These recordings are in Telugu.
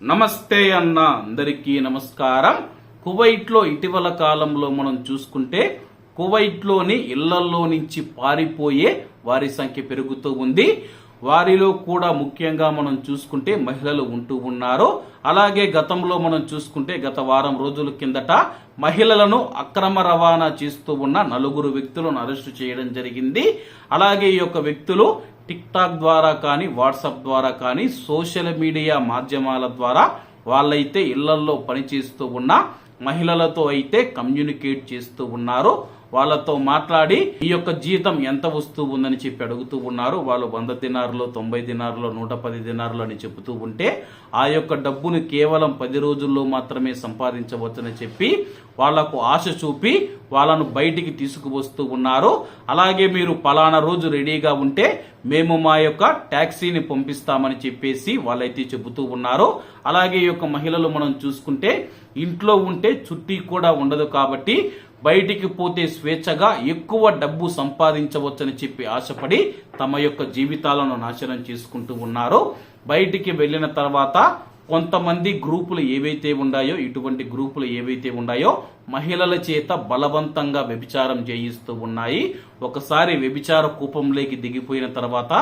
నమస్తే అన్న అందరికీ నమస్కారం. కువైట్లో ఇటీవల కాలంలో మనం చూసుకుంటే కువైట్లోని ఇళ్ళలో నుంచి పారిపోయే వారి సంఖ్య పెరుగుతూ ఉంది. వారిలో కూడా ముఖ్యంగా మనం చూసుకుంటే మహిళలు ఉంటూ ఉన్నారు. అలాగే గతంలో మనం చూసుకుంటే గత వారం రోజుల కిందట మహిళలను అక్రమ రవాణా చేస్తూ ఉన్న నలుగురు వ్యక్తులను అరెస్టు చేయడం జరిగింది. అలాగే ఈ యొక్క వ్యక్తులు టిక్టాక్ ద్వారా కానీ వాట్సాప్ ద్వారా కానీ సోషల్ మీడియా మాధ్యమాల ద్వారా వాళ్ళైతే ఇళ్ళల్లో పనిచేస్తూ ఉన్న మహిళలతో అయితే కమ్యూనికేట్ చేస్తూ ఉన్నారు. వాళ్ళతో మాట్లాడి ఈ యొక్క జీతం ఎంత వస్తూ ఉందని చెప్పి అడుగుతూ ఉన్నారు. వాళ్ళు వంద దినారులో తొంభై దినారులో నూట పది దినారులు అని చెబుతూ ఉంటే ఆ యొక్క డబ్బును కేవలం పది రోజుల్లో మాత్రమే సంపాదించవచ్చని చెప్పి వాళ్ళకు ఆశ చూపి వాళ్ళను బయటికి తీసుకువస్తూ ఉన్నారు. అలాగే మీరు పలానా రోజు రెడీగా ఉంటే మేము మా యొక్క ట్యాక్సీని పంపిస్తామని చెప్పేసి వాళ్ళైతే చెబుతూ ఉన్నారు. అలాగే ఈ యొక్క మహిళలు మనం చూసుకుంటే ఇంట్లో ఉంటే చుట్టి కూడా ఉండదు కాబట్టి బయటికి పోతే స్వేచ్ఛగా ఎక్కువ డబ్బు సంపాదించవచ్చని చెప్పి ఆశపడి తమ యొక్క జీవితాలను నాశనం చేసుకుంటూ ఉన్నారు. బయటికి వెళ్ళిన తర్వాత కొంతమంది గ్రూపులు ఏవైతే ఉన్నాయో ఇటువంటి గ్రూపులు ఏవైతే ఉన్నాయో మహిళల చేత బలవంతంగా వ్యభిచారం చేయిస్తూ ఉన్నాయి. ఒకసారి వ్యభిచార కూపంలోకి దిగిపోయిన తర్వాత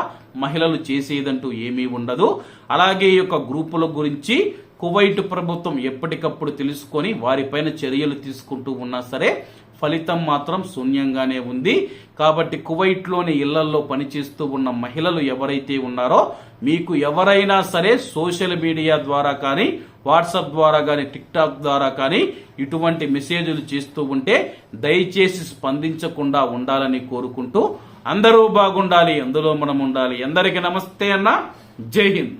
మహిళలు చేసేదంటూ ఏమీ ఉండదు. అలాగే ఈ యొక్క గ్రూపుల గురించి కువైట్ ప్రభుత్వం ఎప్పటికప్పుడు తెలుసుకొని వారిపైన చర్యలు తీసుకుంటూ ఉన్నా సరే ఫలితం మాత్రం శూన్యంగానే ఉంది. కాబట్టి కువైట్లోని ఇళ్ళల్లో పనిచేస్తూ ఉన్న మహిళలు ఎవరైతే ఉన్నారో మీకు ఎవరైనా సరే సోషల్ మీడియా ద్వారా కానీ వాట్సాప్ ద్వారా కానీ టిక్ టాక్ ద్వారా కానీ ఇటువంటి మెసేజ్లు చేస్తూ ఉంటే దయచేసి స్పందించకుండా ఉండాలని కోరుకుంటూ అందరూ బాగుండాలి అందులో మనం ఉండాలి. అందరికీ నమస్తే అన్న. జై హింద్.